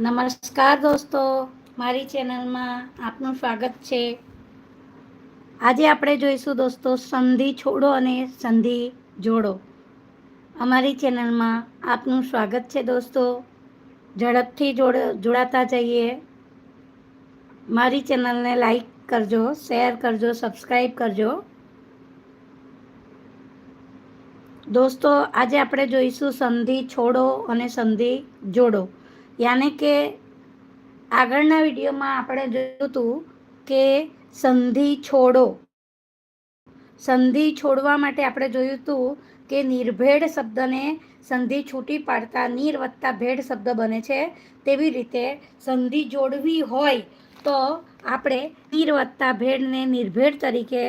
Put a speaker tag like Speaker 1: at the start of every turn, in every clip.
Speaker 1: નમસ્કાર દોસ્તો, મારી ચેનલમાં આપનું સ્વાગત છે. આજે આપણે જોઈશું દોસ્તો, સંધિ છોડો અને સંધિ જોડો. અમારી ચેનલમાં આપનું સ્વાગત છે દોસ્તો. ઝડપથી જોડ, જોડાતા જઈએ. મારી ચેનલને લાઈક કરજો, શેર કરજો, સબસ્ક્રાઈબ કરજો. દોસ્તો, આજે આપણે જોઈશું સંધિ છોડો અને સંધિ જોડો. યાને કે આગળના વિડીયોમાં આપણે જોયું હતું કે સંધિ છોડો. સંધિ છોડવા માટે આપણે જોયું હતું કે નિર્ભેડ શબ્દને સંધિ છૂટી પાડતા નીર વત્તા ભેડ શબ્દ બને છે. તેવી રીતે સંધિ જોડવી હોય તો આપણે નીર વત્તા ભેડને નિર્ભેડ તરીકે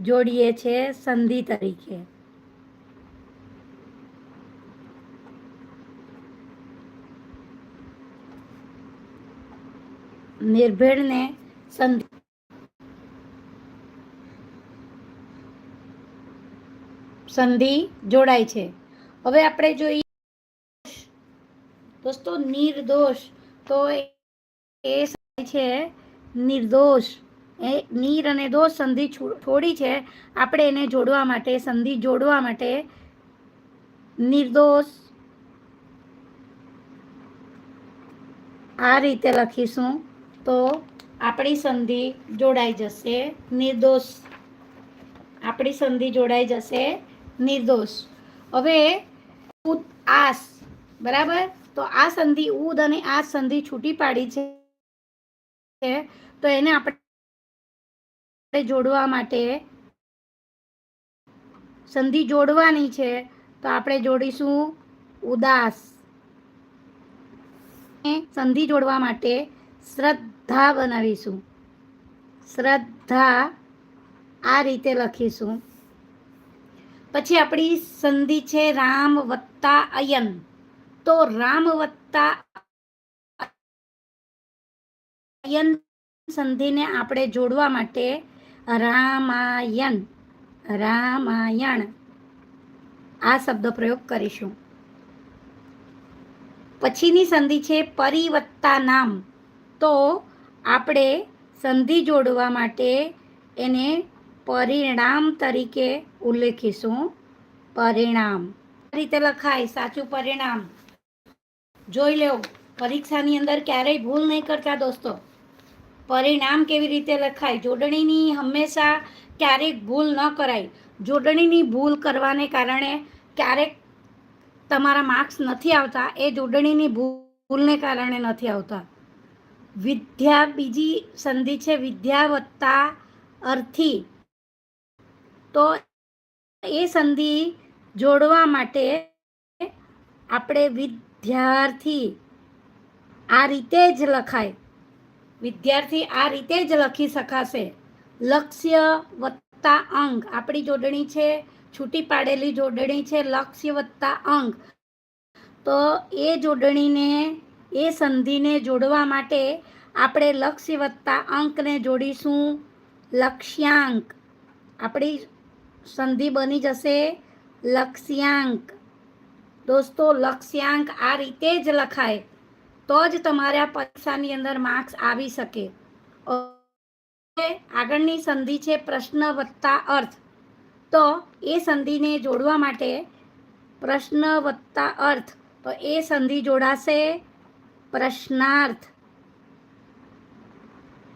Speaker 1: જોડીએ છીએ સંધિ તરીકે. નિર્ભેળને સંધિ સંધિ જોડાય છે. હવે આપણે જોઈએ દોસ્તો, નિર્દોષ. તો એ છે, નિર્દોષ. એ નીર અને દોષ સંધિ છોડી છે. આપણે એને જોડવા માટે, સંધિ જોડવા માટે નિર્દોષ આ રીતે લખીશું. તો આપણી સંધિ જોડાઈ જશે. નિર્દોષ. આપણી સંધિ જોડાઈ જશે. નિર્દોષ. હવે ઉદ આસ. બરાબર? તો આ સંધિ ઉદ અને આ સંધિ છૂટી પાડી છે. તો એને આપણે જોડવા માટે સંધિ જોડવાની છે. તો આપણે જોડીશું ઉદાસ. સંધિ જોડવા માટે શ્રદ્ધા બનાવીશું. શ્રદ્ધા આ રીતે લખીશું. પછી આપણી સંધિ છે રામ વત્તા અયન. તો રામ વત્તા અયન સંધિને આપણે જોડવા માટે રામાયણ રામાયણ આ શબ્દ પ્રયોગ કરીશું. પછીની સંધિ છે પરિવત્તા નામ. તો આપણે સંધિ જોડવા માટે એને પરિણામ તરીકે ઉલ્લેખીશું. પરિણામ. આ રીતે લખાય, સાચું પરિણામ. જોઈ લો, પરીક્ષાની અંદર ક્યારેય ભૂલ નહીં કરતા દોસ્તો. પરિણામ કેવી રીતે લખાય? જોડણીની હંમેશા ક્યારેક ભૂલ ન કરાય. જોડણીની ભૂલ કરવાને કારણે ક્યારેક તમારા માર્ક્સ નથી આવતા. એ જોડણીની ભૂલને કારણે નથી આવતા. વિદ્યા બીજી સંધિ છે વિદ્યા વત્તા અર્થી. તો એ સંધિ જોડવા માટે આપણે વિદ્યાર્થી આ રીતે જ લખાય. વિદ્યાર્થી આ રીતે જ લખી શકાશે. લક્ષ્ય વત્તા અંગ. આપણી જોડણી છે, છૂટી પાડેલી જોડણી છે, લક્ષ્ય વત્તા અંગ. તો એ જોડણીને એ સંધિને જોડવા માટે આપણે લક્ષ્ય વત્તા અંકને જોડીશું. લક્ષ્યાંક. આપણી સંધિ બની જશે લક્ષ્યાંક. દોસ્તો, લક્ષ્યાંક આ રીતે જ લખાય. તો જ તમારા પરીક્ષાની અંદર માર્ક્સ આવી શકે. આગળની સંધિ છે પ્રશ્ન વત્તા અર્થ. તો એ સંધિને જોડવા માટે પ્રશ્ન વત્તા અર્થ. તો એ સંધિ જોડાશે પ્રશ્નાર્થ.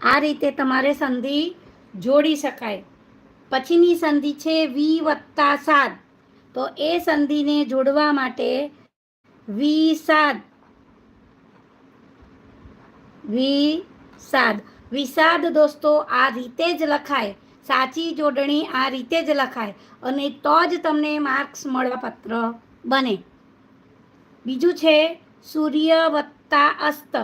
Speaker 1: આ રીતે તમારે સંધિ જોડી શકાય. પછીની સંધિ છે વી વત્તા સાદ. તો એ સંધિને જોડવા માટે વી સાદ. વી સાદ. વિષાદ દોસ્તો આ રીતે જ લખાય. સાચી જોડણી આ રીતે જ લખાય. અને તો જ તમને માર્ક્સ મળવા પત્ર બને. બીજું છે સૂર્ય વત્તા અસ્ત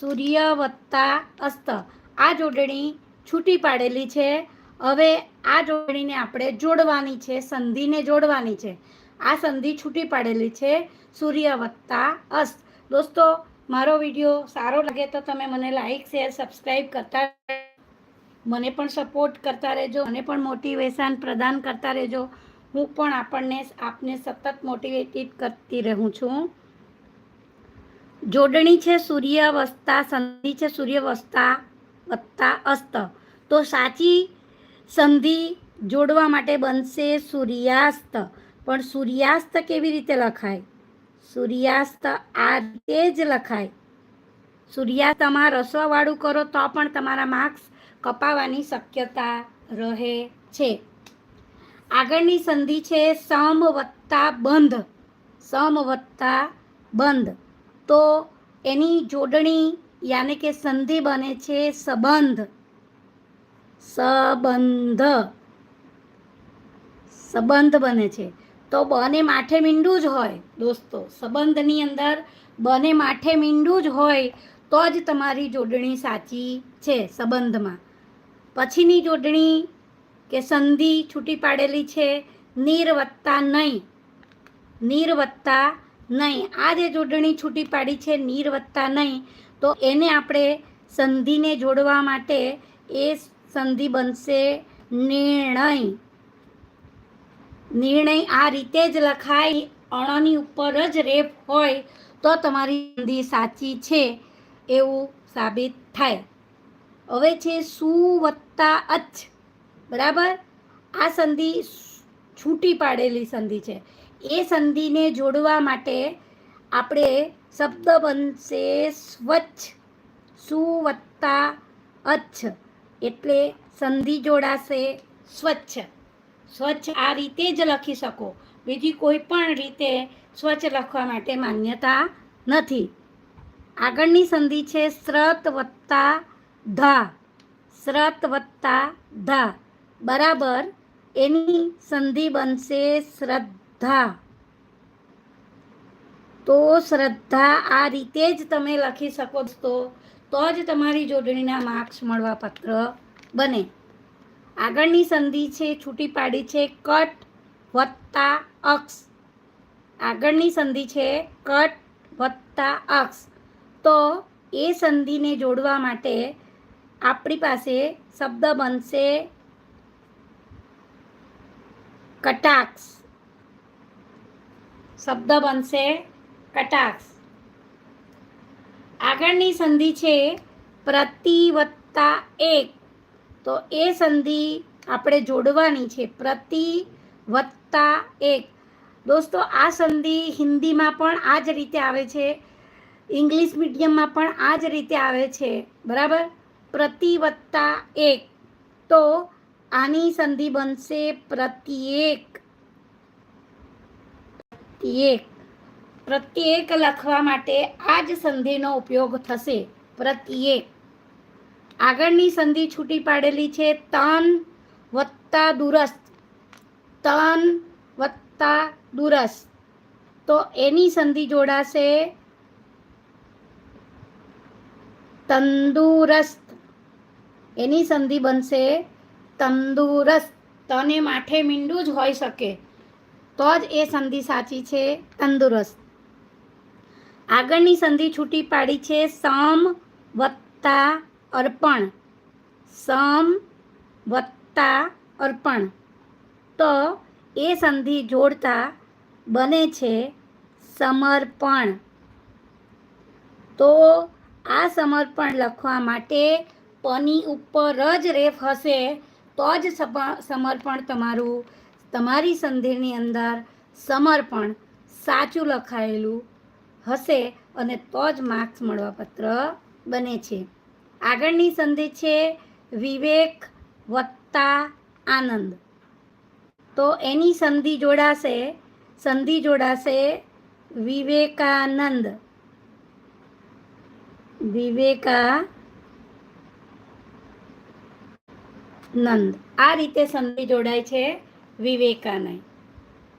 Speaker 1: સૂર્ય વત્તા અસ્ત. આ જોડણી છૂટી પાડેલી છે. હવે આ જોડણીને આપણે જોડવાની છે, સંધિને જોડવાની છે. આ સંધિ છૂટી પાડેલી છે સૂર્ય વત્તા અસ્ત. દોસ્તો, મારો વીડિયો સારો લાગે તો તમે મને લાઈક, શેર સબસ્ક્રાઈબ કરતા મને પણ સપોર્ટ કરતા રહેજો. મને પણ મોટિવેશન પ્રદાન કરતા રહેજો. હું પણ આપણને, આપને સતત મોટિવેટેડ કરતી રહું છું. જોડણી છે સૂર્ય વસ્તા સંધિ છે સૂર્ય વસ્તા વત્તા અસ્ત. તો સાચી સંધિ જોડવા માટે બનશે સૂર્યાસ્ત. પણ સૂર્યાસ્ત કેવી રીતે લખાય? સૂર્યાસ્ત આ રીતે જ લખાય. સૂર્યાસ્તમાં રસવાવાળું કરો તો પણ તમારા માર્ક્સ કપાવાની શક્યતા રહે છે. આગળની સંધિ છે સમ વત્તા બંધ. સમ વત્તા બંધ. તો એની જોડણી યાને કે સંધિ બને છે સંબંધ. સંબંધ. સંબંધ બને છે. તો બને માઠે મીંડું જ હોય દોસ્તો. સંબંધની અંદર બને માઠે મીંડું જ હોય તો જ તમારી જોડણી સાચી છે સંબંધમાં. પછીની જોડણી કે સંધિ છૂટી પાડેલી છે નિર્વત્તા નહીં. નીર વત્તા નહીં. આ જે જોડણી છૂટી પાડી છે, નીર વત્તા નહીં. તો એને આપણે સંધિને જોડવા માટે એ સંધિ બનશે નિર્ણય. નિર્ણય આ રીતે જ લખાય, અણની ઉપર જ રેપ હોય તો તમારી સંધિ સાચી છે એવું સાબિત થાય. હવે છે સુ વત્તા અચ બરાબર? આ સંધિ છૂટી પાડેલી સંધિ છે. એ સંધિને જોડવા માટે આપણે શબ્દ બનશે સ્વચ્છ, સુવત્તા, અચ્છ. એટલે સંધિ જોડાશે સ્વચ્છ. સ્વચ્છ આ રીતે જ લખી શકો. બીજી કોઈ પણ રીતે સ્વચ્છ લખવા માટે માન્યતા નથી. આગળની સંધિ છે સ્રત વત્તા ધા. સ્રત વત્તા ધા. બરાબર. એની સંધિ બનશે શ્રદ્ધા. તો શ્રદ્ધા આ રીતે જ તમે લખી શકો છો તો જ તમારી જોડણીના માર્ક્સ મળવા પત્ર બને. આગળની સંધિ છે, છૂટી પાડી છે, કટ વત્તા અક્ષ. આગળની સંધિ છે, કટ વત્તા અક્ષ. તો એ સંધિને જોડવા માટે આપણી પાસે શબ્દ બનશે કટાક્ષ. શબ્દ બનશે કટાક્ષ. આગળની સંધિ છે પ્રતિવત્તા એક. તો એ સંધિ આપણે જોડવાની છે પ્રતિ વત્તા એક. દોસ્તો, આ સંધિ હિન્દીમાં પણ આ જ રીતે આવે છે, ઇંગ્લિશ મીડિયમમાં પણ આ જ રીતે આવે છે. બરાબર? પ્રતિવત્તા એક. તો આની સંધિ બનશે પ્રત્યેક પ્રત્યેક પ્રત્યેક લખવા માટે આ જ સંધિનો ઉપયોગ થશે. પ્રત્યેક. આગળની સંધિ છૂટી પાડેલી છે. તન વત્તા દુરસ્ત. તન વત્તા દુરસ્ત. તો એની સંધિ જોડાશે. તંદુરસ્ત. એની સંધિ બનશે તંદુરસ્ત. તને માઠે મીંડું જ હોઈ શકે. તો જ એ સંધિ સાચી છે, તંદુરસ્ત. આગળની સંધિ છૂટી પાડી છે, સમ વત્તા અર્પણ. સમ વત્તા અર્પણ. તો એ સંધિ જોડતા બને છે, સમર્પણ. તો આ સમર્પણ લખવા માટે પની ઉપર જ રેફ હશે, તો જ સમર્પણ તમારું તમારી સંધિની અંદર સમર્પણ સાચું લખાયેલું હશે અને તો જ માર્ક્સ મળવાપત્ર બને છે. આગળની સંધિ છે વિવેક વત્તા આનંદ. તો એની સંધિ જોડાશે સંધિ જોડાશે વિવેકાનંદ. વિવેકા નંદ આ રીતે સંધિ જોડાય છે. વિવેકાનંદ.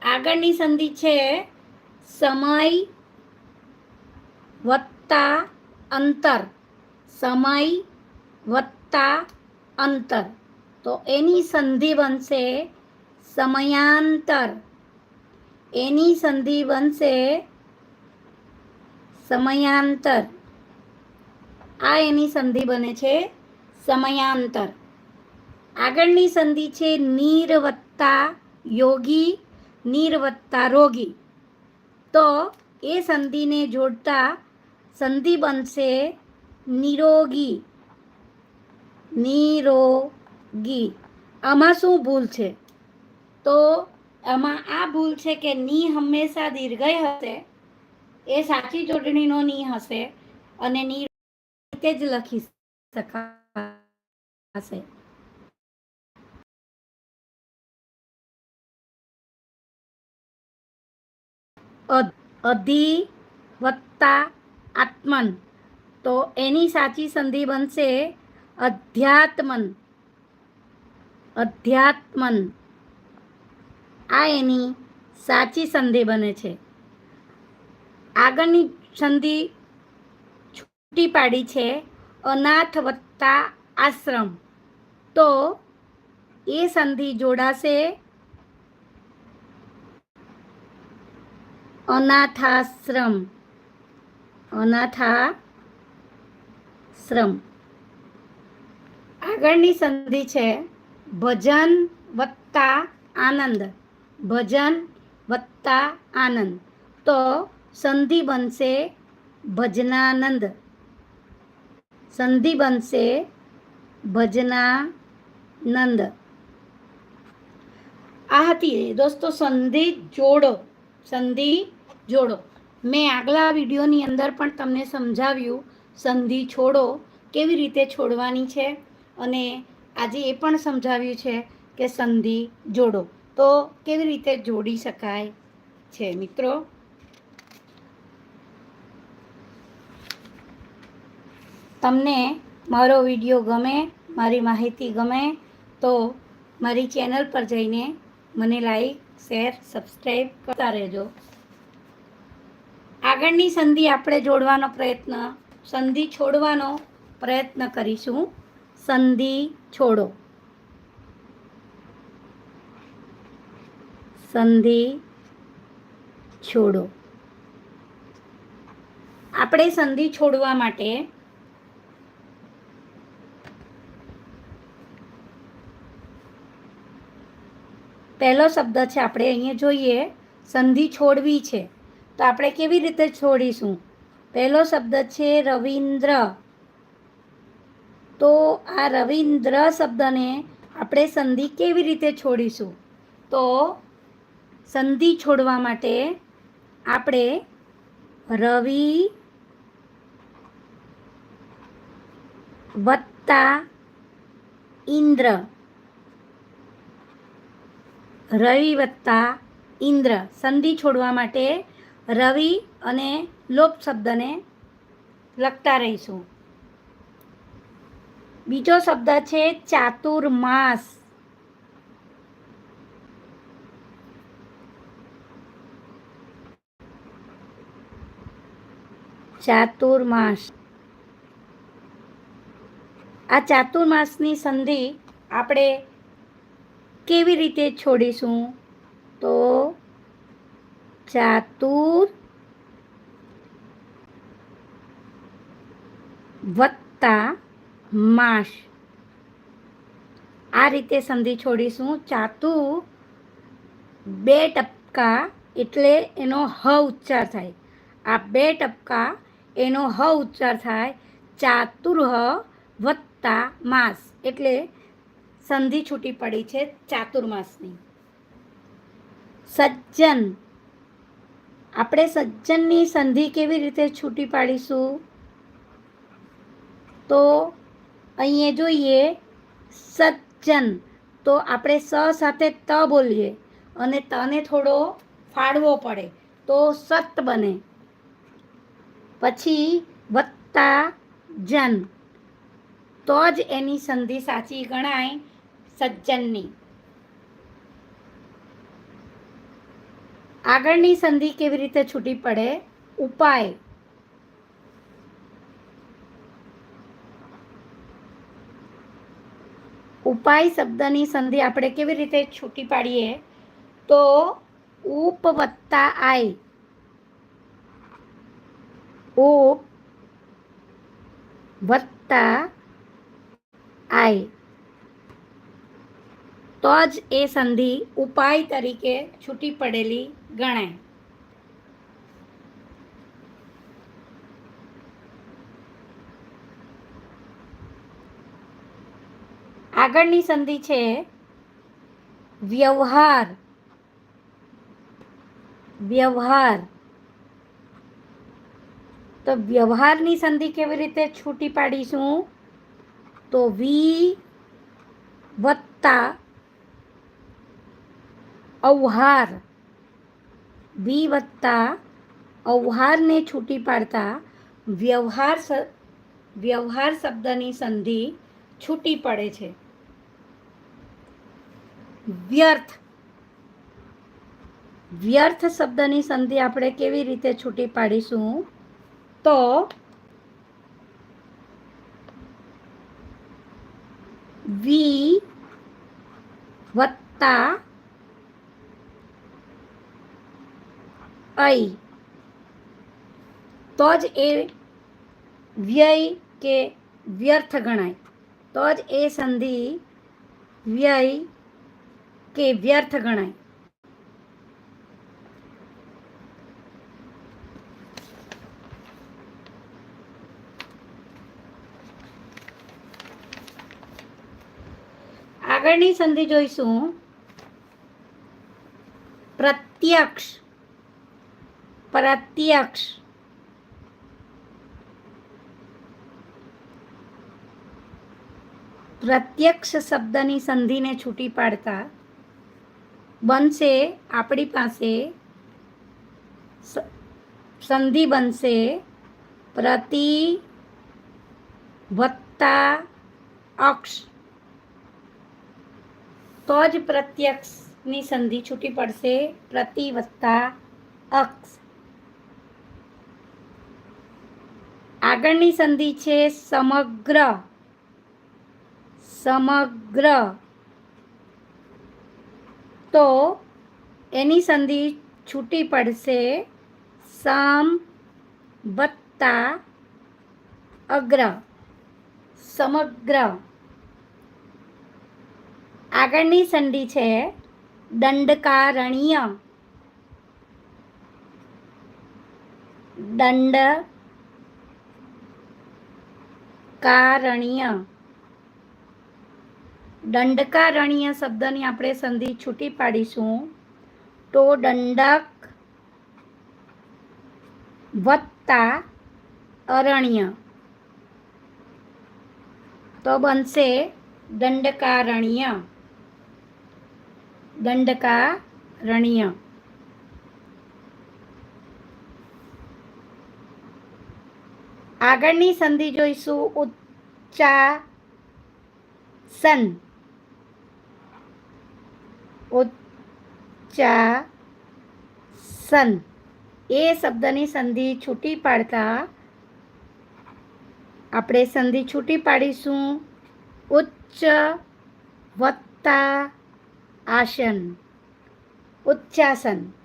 Speaker 1: આગળની સંધિ છે, સમય વત્તા અંતર. સમય વત્તા અંતર. તો એની સંધિ બનશે સમયાંતર. એની સંધિ બનશે સમયાંતર. આ એની સંધિ બને છે સમયાંતર. આગળની સંધિ છે નીર વત્તા યોગી નીર રોગી. તો એ સંધિને જોડતા સંધિ બનશે નિરોગી. નિરોગી. આમાં શું ભૂલ છે? તો આમાં આ ભૂલ છે કે ની હંમેશા દીર્ઘય હશે, એ સાચી જોડણીનો ની હશે અને ની રીતે જ લખી શકાશે. અધ વત્તા આત્મન. તો એની સાચી સંધિ બનશે અધ્યાત્મન. અધ્યાત્મન. આ એની સાચી સંધિ બને છે. આગળની સંધિ છૂટી પાડી છે અનાથ વત્તા આશ્રમ. તો એ સંધિ જોડાશે અનાથાશ્રમ અનાથાશ્રમ આગળની સંધિ છે ભજન વત્તા આનંદ। ભજન વત્તા આનંદ। તો સંધિ બનશે ભજનાનંદ। સંધિ બનશે ભજનાનંદ। આ હતી દોસ્તો, સંધિ જોડો। સંધિ જોડો. મેં આગલા વિડીયોની અંદર પણ તમને સમજાવ્યું, સંધિ છોડો કેવી રીતે છોડવાની છે અને આજે એ પણ સમજાવ્યું છે કે સંધિ જોડો. તો કેવી રીતે જોડી શકાય છે મિત્રો? તમને મારો વીડિયો ગમે, મારી માહિતી ગમે, તો મારી ચેનલ પર જઈને મને લાઈક શેર સબસ્ક્રાઈબ કરતા રહેજો. આગળની સંધિ આપણે જોડવાનો પ્રયત્ન, સંધિ છોડવાનો પ્રયત્ન કરીશું. સંધિ છોડો. સંધિ છોડો. આપણે સંધિ છોડવા માટે પહેલો શબ્દ છે, આપણે અહીંયા જોઈએ, સંધિ છોડવી છે. તો આપણે કેવી રીતે છોડીશું? પહેલો શબ્દ છે, રવિન્દ્ર. તો આ રવિન્દ્ર શબ્દને આપણે સંધિ કેવી રીતે છોડીશું? તો સંધિ છોડવા માટે આપણે રવિ વત્તા ઇન્દ્ર રવિ વત્તા ઇન્દ્ર સંધિ છોડવા માટે રવિ અને લોપ શબ્દને લખતા રહીશું. બીજો શબ્દ છે ચાતુર્માસ. ચાતુર્માસ. આ ચાતુર્માસની સંધિ આપણે કેવી રીતે છોડીશું? તો ચાતુર વત્તા માસ. આ રીતે સંધિ છોડીશું. ચાતુ બે ટપકા એટલે એનો હ ઉચ્ચાર થાય. આ બે ટપકા એનો હ ઉચ્ચાર થાય. ચાતુર્હ વત્તા માસ. એટલે સંધિ છૂટી પડી છે ચાતુર્માસની. સજ્જન. આપણે સજ્જનની સંધિ કેવી રીતે છૂટી પાડીશું? તો અહીંયા જોઈએ સજ્જન. તો આપણે સ સાથે ત બોલીએ અને તને થોડો ફાળવો પડે તો સત બને. પછી વત્તા જન. તો જ એની સંધિ સાચી ગણાય. સજ્જનની. આગળની સંધિ કેવી રીતે છૂટી પડે? ઉપાય. ઉપાય શબ્દની સંધિ આપણે કેવી રીતે છૂટી પાડીએ? તો ઉપ વત્તા આય. ઉપ વત્તા આય. તો જ એ સંધિ ઉપાય તરીકે છૂટી પડેલી ગણાય. આગળની સંધિ છે વ્યવહાર. વ્યવહાર. તો વ્યવહારની સંધિ કેવી રીતે છૂટી પાડીશું? તો વી વત્તા અવહાર. વી વત્તા અવહારને છૂટી પાડતા વ્યવહાર વ્યવહાર શબ્દની સંધિ છૂટી પડે છે. વ્યર્થ. વ્યર્થ શબ્દની સંધિ આપણે કેવી રીતે છૂટી પાડીશું? તો વી વત્તા ઐ તો જ એ વ્યય કે વ્યર્થ ગણાય. તો જ એ સંધિ વ્યય કે વ્યર્થ ગણાય. આગળની સંધિ જોઈશું. પ્રત્યક્ષ પ્રત્યક્ષ પ્રત્યક્ષ શબ્દની સંધિને છૂટી પાડતા બનશે આપણી પાસે સંધિ બનશે પ્રતિ વત્તા અક્ષ. તો જ પ્રત્યક્ષની સંધિ છૂટી પડશે પ્રતિ વત્તા અક્ષ. આગળની સંધિ છે સમગ્ર. સમગ્ર. તો એની સંધિ છૂટી પડશે સમ વત્તા અગ્ર. સમગ્ર. આગળની સંધિ છે દંડકારણ્ય. દંડ કારણ્ય દંડકારણ્ય શબ્દની આપણે સંધિ છૂટી પાડીશું. તો દંડક વત્તા અરણ્ય. તો બનશે દંડકારણ્ય. દંડકારણ્ય. આગળની સંધિ જોઈશું. ઉચ્ચાસન. ઉચ્ચાસન. એ શબ્દની સંધિ છૂટી પાડતા આપણે સંધિ છૂટી પાડીશું. ઉચ્ચ વત્તા આસન ઉચ્ચાસન.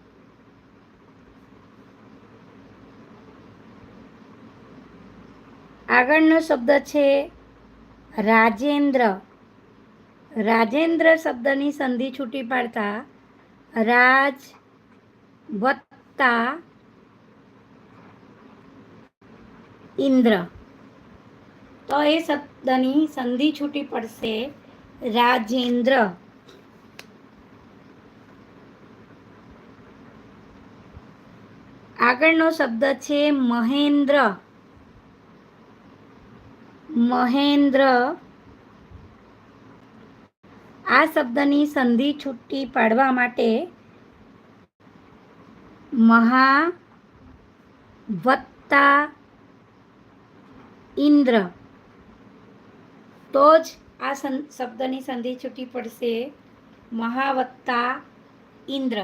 Speaker 1: આગળનો શબ્દ છે રાજેન્દ્ર. રાજેન્દ્ર શબ્દની સંધિ છૂટી પાડતા રાજ વત્તા ઇન્દ્ર. તો એ શબ્દની સંધિ છૂટી પડશે રાજેન્દ્ર. આગળનો શબ્દ છે મહેન્દ્ર. મહેન્દ્ર. આ શબ્દની સંધિ છૂટી પાડવા માટે મહા વત્તા ઇન્દ્ર. તો જ આ શબ્દની સંધિ છૂટી પડશે. મહાવત્તા ઇન્દ્ર.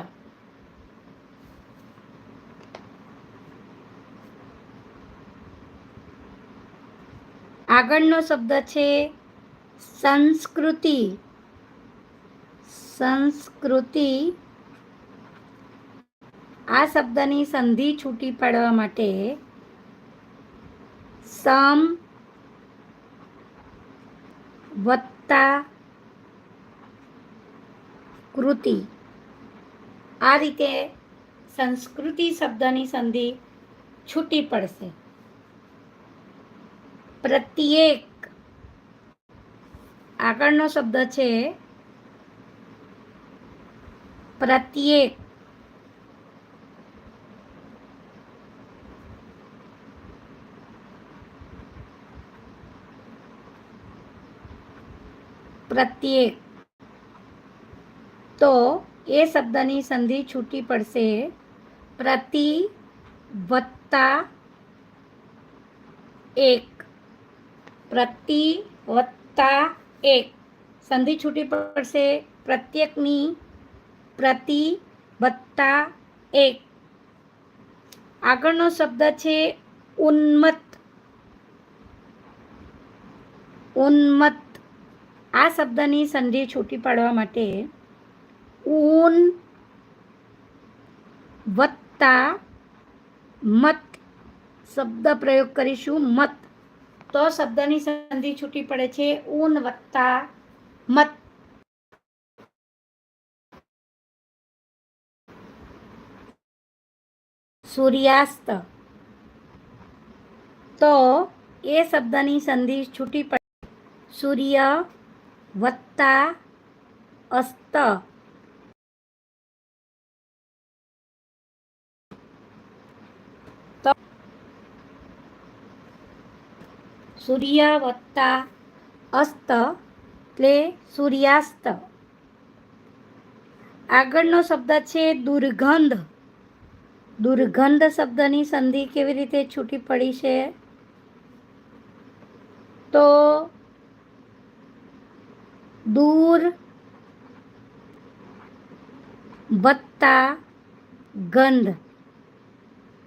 Speaker 1: આગળનો શબ્દ છે સંસ્કૃતિ. સંસ્કૃતિ આ શબ્દની સંધિ છૂટી પાડવા માટે સમ વત્તા કૃતિ. આ રીતે સંસ્કૃતિ શબ્દની સંધિ છૂટી પડશે. પ્રત્યેક. આગળનો શબ્દ છે પ્રત્યેક. પ્રત્યેક. તો એ શબ્દની સંધિ છૂટી પડશે. પ્રતિ વત્તા એક. પ્રતિ વત્તા એક. સંધિ છૂટી પડશે પ્રત્યેકની પ્રતિ વત્તા એક. આગળનો શબ્દ છે ઉન્મત્ત. ઉન્મત્ત. આ શબ્દની સંધિ છૂટી પાડવા માટે ઊન વત્તા મત શબ્દ પ્રયોગ કરીશું. મત. તો શબ્દની સંધિ છૂટી પડે છે. ઊન વત્તા, મત. સૂર્યાસ્ત. તો એ શબ્દની સંધિ છૂટી પડે. સૂર્ય, વત્તા, અસ્ત. સૂર્ય વત્તા અસ્ત એટલે સૂર્યાસ્ત. આગળનો શબ્દ છે દુર્ગંધ. દુર્ગંધ શબ્દની સંધિ કેવી રીતે છૂટી પડી છે? તો દૂર વત્તા ગંધ.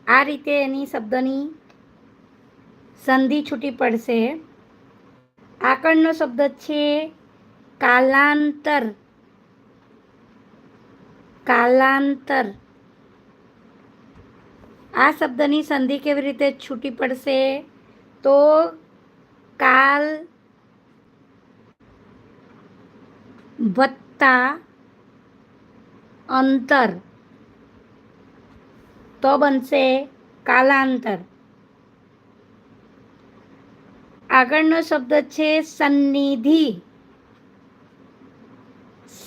Speaker 1: આ રીતે એની શબ્દની સંધિ છૂટી પડશે. આગળનો શબ્દ છે કાલાંતર. કાલાંતર. આ શબ્દની સંધિ કેવી રીતે છૂટી પડશે? તો કાલ વત્તા અંતર. તો બનશે કાલાંતર. આગળનો શબ્દ છે સન્નિધિ.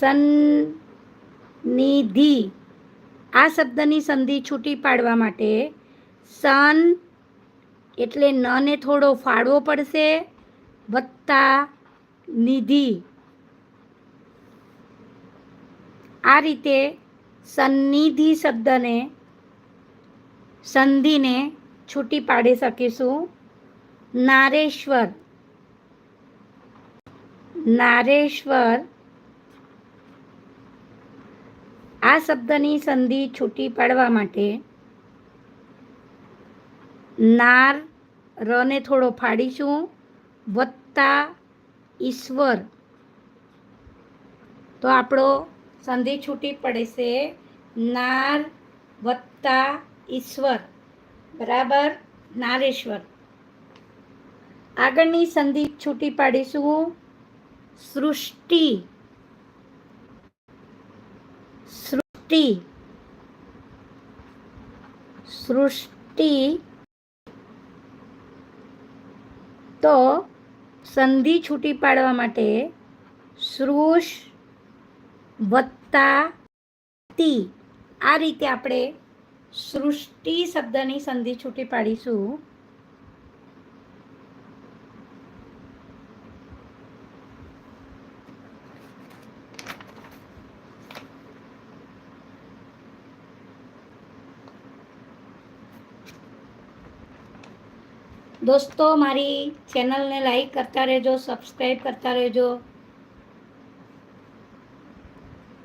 Speaker 1: સન્નિધિ. આ શબ્દની સંધિ છૂટી પાડવા માટે સન એટલે નને થોડો ફાળવો પડશે વત્તા નિધિ. આ રીતે સન્નિધિ શબ્દને સંધિને છૂટી પાડી શકીશું. નારેશ્વર. નારેશ્વર. આ શબ્દની સંધિ છૂટી પાડવા માટે નાર રને થોડો ફાડીશું. વત્તા ઈશ્વર. તો આપણો સંધિ છૂટી પડે છે નાર વત્તા ઈશ્વર. બરાબર? નારેશ્વર. આગળની સંધિ છૂટી પાડીશું. સૃષ્ટિ. સૃષ્ટિ. સૃષ્ટિ. તો સંધિ છૂટી પાડવા માટે સૃષ વત્તા તી. આ રીતે આપણે સૃષ્ટિ શબ્દની સંધિ છૂટી પાડીશું. દોસ્તો, મારી ચેનલને લાઈક કરતા રહેજો સબસ્ક્રાઈબ કરતા રહેજો.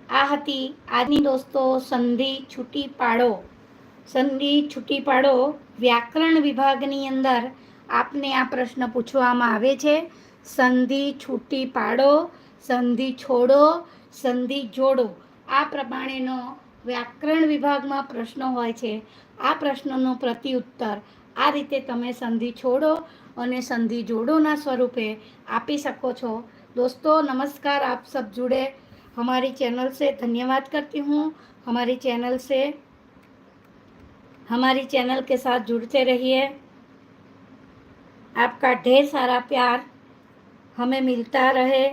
Speaker 1: આ હતી આજની દોસ્તો, સંધિ છૂટી પાડો. સંધિ છૂટી પાડો વ્યાકરણ વિભાગની અંદર આપને આ પ્રશ્ન પૂછવામાં આવે છે. સંધિ છૂટી પાડો, સંધિ છોડો, સંધિ જોડો. આ પ્રમાણેનો વ્યાકરણ વિભાગમાં પ્રશ્નો હોય છે. આ પ્રશ્નનો પ્રત્યુત્તર આ રીતે તમે સંધિ છોડો અને સંધિ જોડોના સ્વરૂપે આપી શકો છો દોસ્તો નમસ્કાર આપ સબ જુડે हमारी चैनल से धन्यवाद करती हूँ हमारी चैनल से हमारी चैनल के साथ जुड़ते रहिए आपका ढेर सारा प्यार हमें मिलता रहे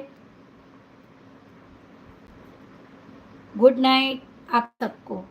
Speaker 1: गुड नाइट आप सबको